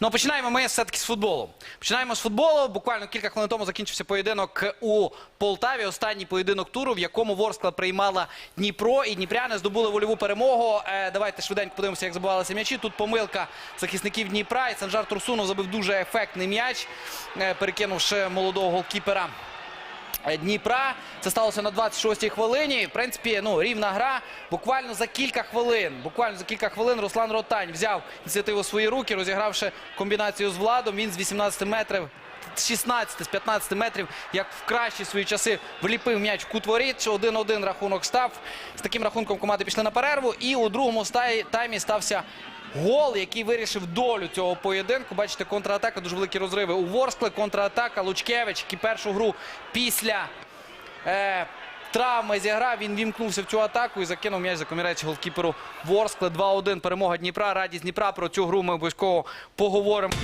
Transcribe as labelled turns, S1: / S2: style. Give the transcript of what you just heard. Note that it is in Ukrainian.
S1: Ну, починаємо ми все-таки з футболу. Починаємо з футболу. Буквально кілька хвилин тому закінчився поєдинок у Полтаві. Останній поєдинок туру, в якому Ворскла приймала Дніпро. І дніпряни здобули вольову перемогу. Е, давайте швиденько подивимося, як забувалися м'ячі. Тут помилка захисників Дніпра. І Санжар Турсунов забив дуже ефектний м'яч, е, перекинувши молодого голкіпера. Дніпра. Це сталося на 26-й хвилині. В принципі, ну, рівна гра. Буквально за кілька хвилин. Буквально за кілька хвилин Руслан Ротань взяв ініціативу у свої руки, розігравши комбінацію з Владом. Він з 18 метрів. з 16 з 15 метрів, як в кращі свої часи, вліпив м'яч в кут воріт. 1-1 рахунок став. З таким рахунком команди пішли на перерву. І у другому таймі стався Гол, який вирішив долю цього поєдинку. Бачите, контратака, дуже великі розриви у Ворскли. Контратака Лучкевич, який першу гру після е, травми зіграв. Він вімкнувся в цю атаку і закинув м'яч за комірець голкіперу Ворскли. 2-1 перемога Дніпра. Радість Дніпра. Про цю гру ми обов'язково поговоримо.